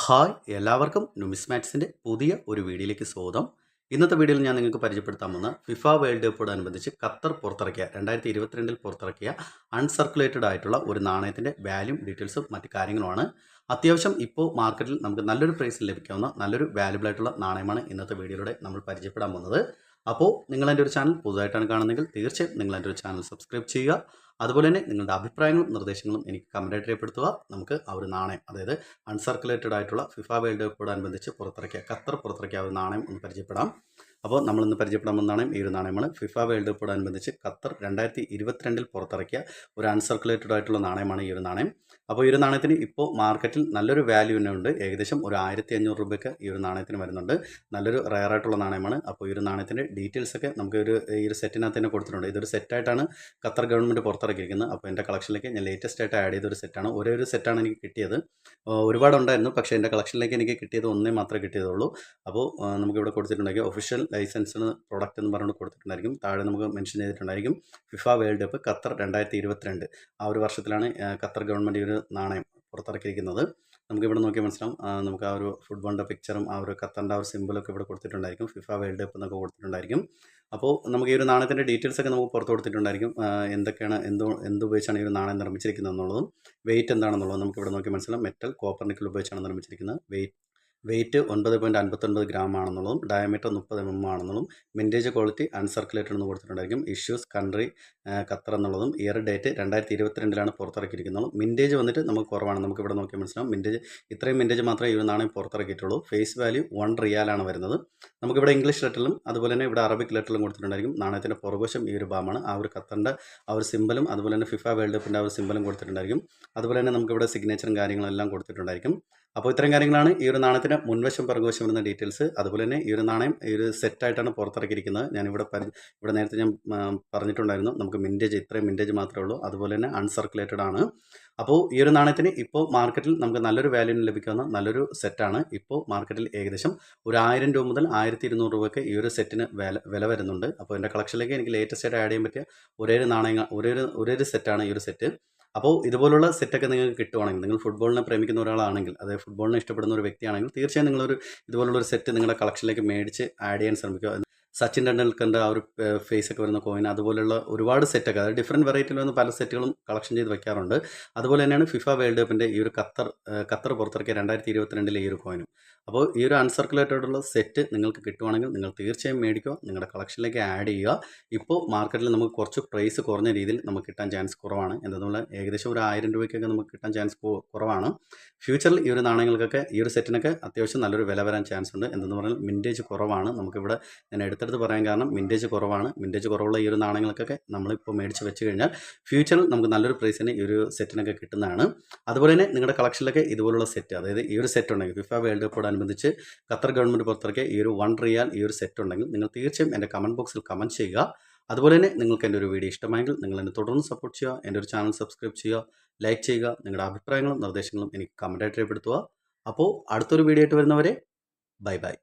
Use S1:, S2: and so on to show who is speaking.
S1: Hi എല്ലാവർക്കും നുമിസ്മാറ്റ്സിന്റെ പുതിയ ഒരു വീഡിയോയിലേക്ക് സ്വാഗതം. ഇന്നത്തെ വീഡിയോയിൽ ഞാൻ നിങ്ങൾക്ക് പരിചയപ്പെടുത്താൻ വന്ന ഫിഫ വേൾഡ് കപ്പോടനുബന്ധിച്ച് ഖത്തർ പുറത്തിറക്കിയ രണ്ടായിരത്തി ഇരുപത്തിരണ്ടിൽ പുറത്തിറക്കിയ അൺസർക്കുലേറ്റഡ് ആയിട്ടുള്ള ഒരു നാണയത്തിന്റെ വാല്യൂ ഡീറ്റെയിൽസും മറ്റു കാര്യങ്ങളുമാണ്. അത്യാവശ്യം ഇപ്പോൾ മാർക്കറ്റിൽ നമുക്ക് നല്ലൊരു പ്രൈസിൽ ലഭിക്കാവുന്ന നല്ലൊരു വാല്യുബിൾ ആയിട്ടുള്ള നാണയമാണ് ഇന്നത്തെ വീഡിയോയിലൂടെ നമ്മൾ പരിചയപ്പെടാൻ വന്നത് അപ്പോൾ നിങ്ങൾ എന്റെ ഒരു ചാനൽ പുതുതായിട്ടാണ് കാണുന്നതെങ്കിൽ തീർച്ചയായും നിങ്ങൾ എന്റെ ഒരു ചാനൽ സബ്സ്ക്രൈബ് ചെയ്യുക. അതുപോലെ തന്നെ നിങ്ങളുടെ അഭിപ്രായങ്ങളും നിർദ്ദേശങ്ങളും എനിക്ക് കമന്റായിട്ട് രേഖപ്പെടുത്തുക. നമുക്ക് ആ ഒരു നാണയം അതായത് അൺസർക്കുലേറ്റഡ് ആയിട്ടുള്ള ഫിഫ വേൾഡ് കപ്പോടനുബന്ധിച്ച് പുറത്തിറക്കിയ ഖത്തർ പുറത്തിറക്കിയ ഒരു നാണയം ഒന്ന് പരിചയപ്പെടാം. അപ്പോൾ നമ്മളിന്ന് പരിചയപ്പെടാൻ നാണയം ഈ ഒരു നാണയമാണ്. ഫിഫ വേൾഡ് കപ്പോടനുബന്ധിച്ച് ഖത്തർ രണ്ടായിരത്തി ഇരുപത്തിരണ്ടിൽ പുറത്തിറക്കിയ ഒരു അൺസർക്കുലേറ്റഡ് ആയിട്ടുള്ള നാണയമാണ് ഈ ഒരു നാണയം. അപ്പോൾ ഈ ഒരു നാണയത്തിന് ഇപ്പോൾ മാർക്കറ്റിൽ നല്ലൊരു വാല്യൂ തന്നെ ഉണ്ട്. ഏകദേശം ഒരു ആയിരത്തി അഞ്ഞൂറ് രൂപയ്ക്ക് ഈ ഒരു നാണയത്തിന് വരുന്നുണ്ട്. നല്ലൊരു റയർ ആയിട്ടുള്ള നാണയമാണ്. അപ്പോൾ ഈ ഒരു നാണയത്തിന്റെ ഡീറ്റെയിൽസ് ഒക്കെ നമുക്ക് ഒരു ഈ ഒരു സെറ്റിനകത്ത് തന്നെ കൊടുത്തിട്ടുണ്ട്. ഇതൊരു സെറ്റായിട്ടാണ് ഖത്തർ ഗവൺമെന്റ് പുറത്തിറക്കിയിരിക്കുന്നത്. അപ്പോൾ എന്റെ കളക്ഷനിലേക്ക് ഞാൻ ലേറ്റസ്റ്റ് ആയിട്ട് ആഡ് ചെയ്തൊരു സെറ്റാണ് ഒരേ ഒരു സെറ്റാണ് എനിക്ക് കിട്ടിയത്. ഒരുപാടുണ്ടായിരുന്നു. പക്ഷേ എന്റെ കളക്ഷനിലേക്ക് എനിക്ക് കിട്ടിയത് ഒന്നേ മാത്രമേ കിട്ടിയതുള്ളൂ. അപ്പോൾ നമുക്കിവിടെ കൊടുത്തിട്ടുണ്ടെങ്കിൽ ഒഫീഷ്യൽ ലൈസൻസിന് പ്രൊഡക്റ്റ് എന്ന് പറഞ്ഞുകൊണ്ട് കൊടുത്തിട്ടുണ്ടായിരിക്കും. താഴെ നമുക്ക് മെൻഷൻ ചെയ്തിട്ടുണ്ടായിരിക്കും. ഫിഫ വേൾഡ് കപ്പ് ഖത്തർ രണ്ടായിരത്തി ഇരുപത്തിരണ്ട് ആ ഒരു വർഷത്തിലാണ് ഖത്തർ ഗവൺമെന്റ് ഒരു നാണയം പുറത്തിറക്കിയിരിക്കുന്നത്. നമുക്കിവിടെ നോക്കിയ മനസ്സിലാവും. നമുക്ക് ആ ഒരു ഫുട്ബോളിന്റെ പിക്ചറും ആ ഒരു ഖത്തറിന്റെ ആ ഒരു സിമ്പിളൊക്കെ ഇവിടെ കൊടുത്തിട്ടുണ്ടായിരിക്കും. ഫിഫ വേൾഡ് കപ്പ് എന്നൊക്കെ കൊടുത്തിട്ടുണ്ടായിരിക്കും. അപ്പോൾ നമുക്ക് ഈ ഒരു നാണയത്തിന്റെ ഡീറ്റെയിൽസ് ഒക്കെ നമുക്ക് പുറത്ത് കൊടുത്തിട്ടുണ്ടായിരിക്കും. എന്തൊക്കെയാണ് എന്തോ എന്തുപയോഗിച്ചാണ് ഈ ഒരു നാണയം നിർമ്മിച്ചിരിക്കുന്നത് എന്നുള്ളതും വെയിറ്റ് എന്താണെന്നുള്ളതും നമുക്ക് ഇവിടെ നോക്കി മനസ്സിലാവും. മെറ്റൽ കോപ്പർ നിക്കൽ ഉപയോഗിച്ചാണ് നിർമ്മിച്ചിരിക്കുന്നത്. വെയിറ്റ് വെയിറ്റ് ഒൻപത് പോയിന്റ് അൻപത്തൊൻപത് ഗ്രാം ആണെന്നുള്ളതും ഡയമീറ്റർ മുപ്പത് എം എം ആണെന്നുള്ളതും മിന്റേജ് ക്വാളിറ്റി അൺസർക്കുലേറ്റഡ് എന്ന് കൊടുത്തിട്ടുണ്ടായിരിക്കും. ഇഷ്യൂസ് കൺട്രി ഖത്തർ എന്നുള്ളതും ഇയർ ഡേറ്റ് രണ്ടായിരത്തി ഇരുപത്തിരണ്ടിലാണ് പുറത്തിറക്കിയിരിക്കുന്നത്. മിന്റേജ് വന്നിട്ട് നമുക്ക് കുറവാണ്. നമുക്ക് ഇവിടെ നോക്കിയാൽ മനസ്സിലാവും. മിന്റേജ് ഇത്രയും മിന്റേജ് മാത്രമേ ഈ നാണയം പുറത്തിറക്കിയിട്ടുള്ളൂ. ഫേസ് വാല്യൂ വൺ റിയാലാണ് വരുന്നത്. നമുക്കിവിടെ ഇംഗ്ലീഷ് ലെറ്ററിലും അതുപോലെ തന്നെ ഇവിടെ അറബിക് ലെറ്ററിലും കൊടുത്തിട്ടുണ്ടായിരിക്കും. നാണയത്തിന്റെ പുറകുവശം ഈ ഒരു ഭാഗമാണ്. ആ ഒരു ഖത്തറിന്റെ ആ ഒരു സിമ്പലും അതുപോലെ തന്നെ ഫിഫ വേൾഡ് കപ്പിന്റെ ആ ഒരു സിമ്പലും കൊടുത്തിട്ടുണ്ടായിരിക്കും. അതുപോലെ തന്നെ നമുക്കിവിടെ സിഗ്നേച്ചറും കാര്യങ്ങളെല്ലാം കൊടുത്തിട്ടുണ്ടായിരിക്കും. അപ്പോൾ ഇത്തരം കാര്യങ്ങളാണ് ഈ ഒരു നാണയത്തിന് മുൻവശം പിറകുവശം വരുന്ന ഡീറ്റെയിൽസ് അതുപോലെ തന്നെ ഈ ഒരു നാണയം ഈ ഒരു സെറ്റായിട്ടാണ് പുറത്തിറക്കിയിരിക്കുന്നത്. ഞാനിവിടെ പരി ഇവിടെ നേരത്തെ ഞാൻ പറഞ്ഞിട്ടുണ്ടായിരുന്നു. നമുക്ക് മിന്റേജ് ഇത്രയും മിന്റേജ് മാത്രമേ ഉള്ളൂ. അതുപോലെ തന്നെ അൺസർക്കുലേറ്റഡ് ആണ്. അപ്പോൾ ഈ ഒരു നാണയത്തിന് ഇപ്പോൾ മാർക്കറ്റിൽ നമുക്ക് നല്ലൊരു വാല്യൂന് ലഭിക്കുന്ന നല്ലൊരു സെറ്റാണ്. ഇപ്പോൾ മാർക്കറ്റിൽ ഏകദേശം ഒരു ആയിരം രൂപ മുതൽ ആയിരത്തി ഇരുന്നൂറ് രൂപയ്ക്ക് ഈ ഒരു സെറ്റിന് വില വില വരുന്നുണ്ട്. അപ്പോൾ എന്റെ കളക്ഷനിലേക്ക് എനിക്ക് ലേറ്റസ്റ്റ് ആയിട്ട് ആഡ് ചെയ്യാൻ പറ്റിയ ഒരേ നാണയങ്ങൾ ഒരേ ഒരു സെറ്റാണ് ഈ ഒരു സെറ്റ്. അപ്പോൾ ഇതുപോലുള്ള സെറ്റൊക്കെ നിങ്ങൾക്ക് കിട്ടുവാണെങ്കിൽ നിങ്ങൾ ഫുട്ബോളിനെ പ്രേമിക്കുന്ന ഒരാളാണെങ്കിൽ അതായത് ഫുട്ബോളിനെ ഇഷ്ടപ്പെടുന്ന ഒരു വ്യക്തിയാണെങ്കിൽ തീർച്ചയായും നിങ്ങളൊരു ഇതുപോലുള്ള ഒരു സെറ്റ് നിങ്ങളുടെ കളക്ഷനിലേക്ക് മേടിച്ച് ആഡ് ചെയ്യാൻ ശ്രമിക്കുക. സച്ചിൻ ടെണ്ടുൽക്കറിന്റെ ആ ഒരു ഫേസ് ഒക്കെ വരുന്ന കോയിൻ അതുപോലെയുള്ള ഒരുപാട് സെറ്റൊക്കെ അതായത് ഡിഫറെന്റ് വെറൈറ്റിയിൽ വന്ന് പല സെറ്റുകളും കളക്ഷൻ ചെയ്ത് വെക്കാറുണ്ട്. അതുപോലെ തന്നെയാണ് ഫിഫ വേൾഡ് കപ്പിന്റെ ഈ ഒരു ഖത്തർ ഖത്തർ പുറത്തിറക്കിയ രണ്ടായിരത്തി ഇരുപത്തിരണ്ടിലെ ഈ ഒരു കോയിനും അപ്പോൾ ഈ ഒരു അൺസർക്കുലേറ്റഡുള്ള സെറ്റ് നിങ്ങൾക്ക് കിട്ടുവാണെങ്കിൽ നിങ്ങൾ തീർച്ചയായും മേടിക്കുക നിങ്ങളുടെ കളക്ഷനിലേക്ക് ആഡ് ചെയ്യുക. ഇപ്പോൾ മാർക്കറ്റിൽ നമുക്ക് കുറച്ച് പ്രൈസ് കുറഞ്ഞ രീതിയിൽ നമുക്ക് കിട്ടാൻ ചാൻസ് കുറവാണ്. എന്തെന്നുള്ള ഏകദേശം ഒരു ആയിരം രൂപയ്ക്കൊക്കെ നമുക്ക് കിട്ടാൻ ചാൻസ് കുറവാണ്. ഫ്യൂച്ചറിൽ ഈ ഒരു നാണയങ്ങൾക്കൊക്കെ ഈ ഒരു സെറ്റിനൊക്കെ അത്യാവശ്യം നല്ലൊരു വില വരാൻ ചാൻസ് ഉണ്ട്. എന്തെന്ന് പറഞ്ഞാൽ മിന്റേജ് കുറവാണ്. നമുക്കിവിടെ ഞാൻ എടുത്തെടുത്ത് പറയാൻ കാരണം മിന്റേജ് കുറവാണ്. മിന്റേജ് കുറവുള്ള ഈ ഒരു നാണയങ്ങൾക്കൊക്കെ നമ്മളിപ്പോൾ മേടിച്ച് വെച്ച് കഴിഞ്ഞാൽ ഫ്യൂച്ചറിൽ നമുക്ക് നല്ലൊരു പ്രൈസിന് ഈ ഒരു സെറ്റിനൊക്കെ കിട്ടുന്നതാണ്. അതുപോലെ തന്നെ നിങ്ങളുടെ കളക്ഷനിലൊക്കെ ഇതുപോലുള്ള സെറ്റ് അതായത് ഈ ഒരു സെറ്റ് ഉണ്ടെങ്കിൽ ഫിഫ വേൾഡ് കപ്പോടനുബന്ധിച്ച് ഖത്തർ ഗവൺമെന്റ് പുറത്തിറക്കിയ ഈ ഒരു വൺ റിയാൽ ഈ ഒരു സെറ്റ് ഉണ്ടെങ്കിൽ നിങ്ങൾ തീർച്ചയായും എന്റെ കമന്റ് ബോക്സിൽ കമന്റ് ചെയ്യുക. അതുപോലെ തന്നെ നിങ്ങൾക്ക് എന്റെ ഒരു വീഡിയോ ഇഷ്ടമായെങ്കിൽ നിങ്ങൾ എന്നെ തുടർന്ന് സപ്പോർട്ട് ചെയ്യുക. എന്റെ ഒരു ചാനൽ സബ്സ്ക്രൈബ് ചെയ്യുക ലൈക്ക് ചെയ്യുക നിങ്ങളുടെ അഭിപ്രായങ്ങളും നിർദ്ദേശങ്ങളും എനിക്ക് കമന്റായിട്ട് രേഖപ്പെടുത്തുക. അപ്പോൾ അടുത്തൊരു വീഡിയോ ആയിട്ട് വരുന്നവരെ ബൈ ബൈ